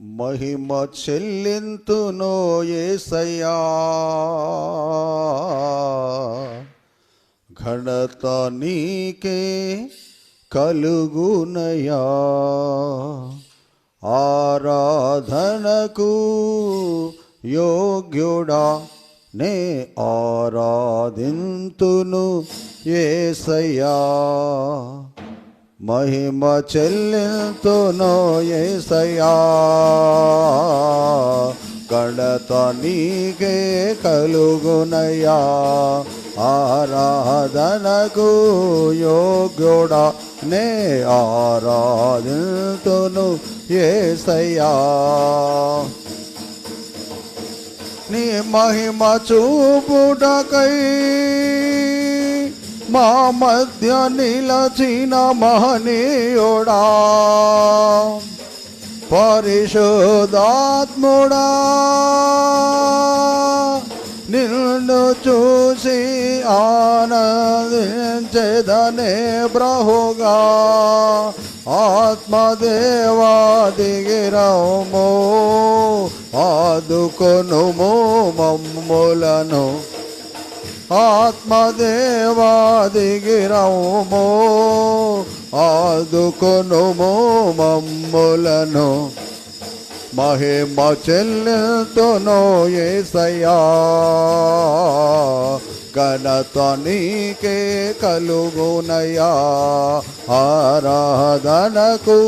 మహిమ చెల్లింతునో ఏసయ్యా. ఘనత నీకే కలుగునయా ఆరాధనకు యోగ్యుడా నే ఆరాధింతును ఏసయ్యా. మహిమ చెల్లింతును ఏసయ్యా. గణత నీకే కలుగునయ్యా. ఆరాధనకు యోగ్యుడా. నే ఆరాధింతును ఏసయ్యా. నీ మహిమ చూపుటకై మా మధ్య నిలచిన మహనీయుడా. పరిశుధాత్ముడా నిన్ను చూసి ఆనందించేదనే ప్రభుగా. ఆత్మదేవా దిగిరము ఆదుకొనుము మమ్ములను. ఆత్మదేవాదిగిరము ఆదుకొనుము మమ్ములను. మహిమ చెల్లెతును ఏసయ్యా. ఘనత నీకే కలుగునయ్యా. ఆరాధనకు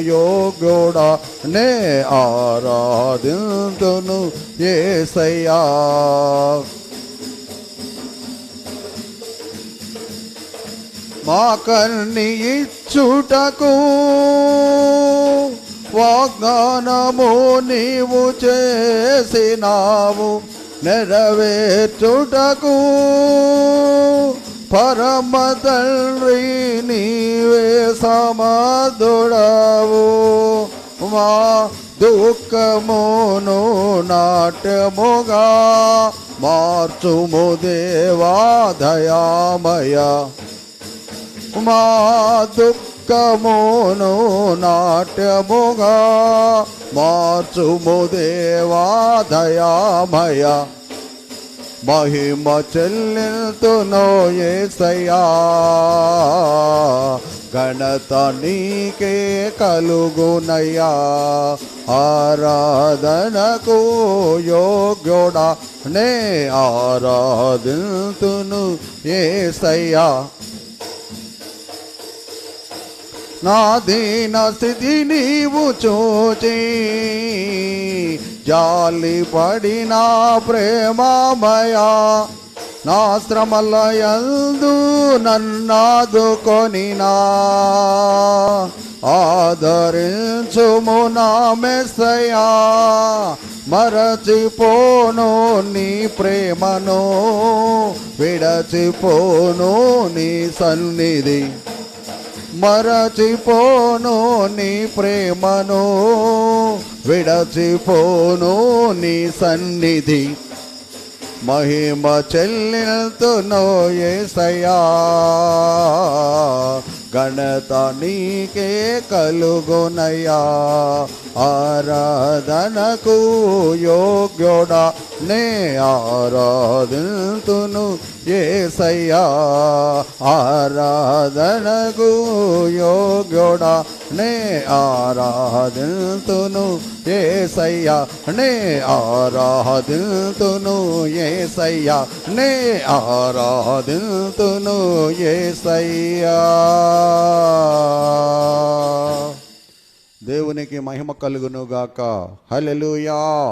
యోగ్యుడా. నే ఆరాధింతును ఏసయ్యా. మా ఇచ్చుటకు వాగ్దానము నీవు చేసినావు నెరవేర్చుటకు పరమ తండ్రి నీవే సమర్థుడవు. మా దుఃఖమును నాట్యముగా మార్చుము దేవా దయామయ. మా దుఃఖమును నాట్యముగా మార్చుము దేవా దయామయ. మహిమ చెల్లితునో ఏసయ్యా. ఘనత నీకే కలుగునయ్యా. ఆరాధనకు యోగ్యుడా. నే ఆరాధితును ఏసయ్యా. నా దీన స్థితి నీవు చూచి జాలి పడిన ప్రేమమయా నా శ్రమల నన్నాదుకొనినా. ఆదరించుము నా మెస్సయా మరచిపోను నీ ప్రేమను విడచిపోను నీ సన్నిధి. మరచిపోను నీ ప్రేమను విడచిపోను నీ సన్నిధి. మహిమ చెల్లితును ఏసయ్యా గణత నీకే కలుగునయ్యా. ఆరాధనకు యోగ్యుడా నే ఆరాధితును. ఏసయ్యా ఆరాధనకు యోగ్యుడా. నే ఆరాధితును ఏసయ్యా. నే ఆరాధితును ఏసయ్యా. నే ఆరాధితును ఏసయ్యా. దేవునికి మహిమ కలుగునుగాక. హలెలుయా